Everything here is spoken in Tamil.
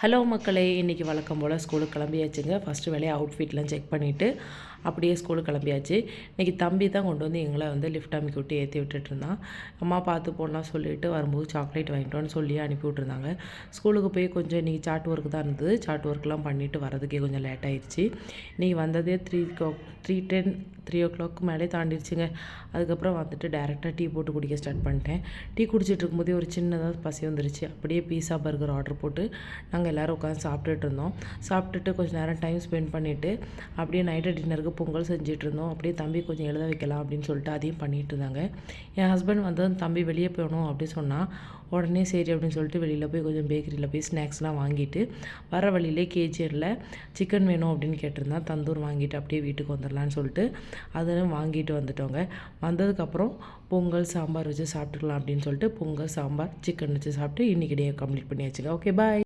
ஹலோ மக்களே இன்றைக்கி வழக்கம் போல் ஸ்கூலுக்கு கிளம்பியாச்சுங்க. ஃபஸ்ட்டு வேலையை அவுட்ஃபிட்லாம் செக் பண்ணிவிட்டு அப்படியே ஸ்கூலுக்கு கிளம்பியாச்சு. இன்றைக்கி தம்பி தான் கொண்டு வந்து எங்களை வந்து லிஃப்ட் அமைக்கி விட்டு ஏற்றி விட்டுட்டு இருந்தான். அம்மா பார்த்து போடலாம் சொல்லிவிட்டு வரும்போது சாக்லேட் வாங்கிட்டோன்னு சொல்லி அனுப்பி விட்ருந்தாங்க ஸ்கூலுக்கு போய் கொஞ்சம் இன்றைக்கி சார்ட் ஒர்க் தான் இருந்தது. சார்ட் ஒர்க்லாம் பண்ணிவிட்டு வரதுக்கே கொஞ்சம் லேட் ஆயிடுச்சு. இன்றைக்கி வந்ததே three three ten three o'clock மேலே தாண்டிடுச்சுங்க. அதுக்கப்புறம் வந்துட்டு டேரெக்டாக டீ போட்டு குடிக்க ஸ்டார்ட் பண்ணிட்டேன். டீ குடிச்சிட்டு இருக்கும்போதே ஒரு சின்னதாக பசி வந்துருச்சு. அப்படியே பீஸா பர்கர் ஆர்டர் போட்டு நாங்கள் எல்லோரும் உட்காந்து சாப்பிட்டுட்டு இருந்தோம். சாப்பிட்டுட்டு கொஞ்சம் நேரம் டைம் ஸ்பெண்ட் பண்ணிவிட்டு அப்படியே நைட்டு டின்னருக்கு பொங்கல் செஞ்சுட்டு இருந்தோம். அப்படியே தம்பி கொஞ்சம் எழுத வைக்கலாம் அப்படின்னு சொல்லிட்டு அதையும் பண்ணிகிட்டு இருந்தாங்க. என் ஹஸ்பண்ட் வந்து தம்பி வெளியே போகணும் அப்படின்னு சொன்னால் உடனே சரி அப்படின்னு சொல்லிட்டு வெளியில் போய் கொஞ்சம் பேக்கரியில் போய் ஸ்நாக்ஸ்லாம் வாங்கிட்டு வர வழியிலே கேஜியரில் சிக்கன் வேணும் அப்படின்னு கேட்டிருந்தான். தந்தூர் வாங்கிட்டு அப்படியே வீட்டுக்கு வந்துடலான்னு சொல்லிட்டு அதெல்லாம் வாங்கிட்டு வந்துட்டோங்க. வந்ததுக்கப்புறம் பொங்கல் சாம்பார் வச்சு சாப்பிட்டுக்கலாம் அப்படின்னு சொல்லிட்டு பொங்கல் சாம்பார் சிக்கன் வச்சு சாப்பிட்டு இன்றைக்கி டே கம்ப்ளீட் பண்ணியாச்சுங்க. Okay bye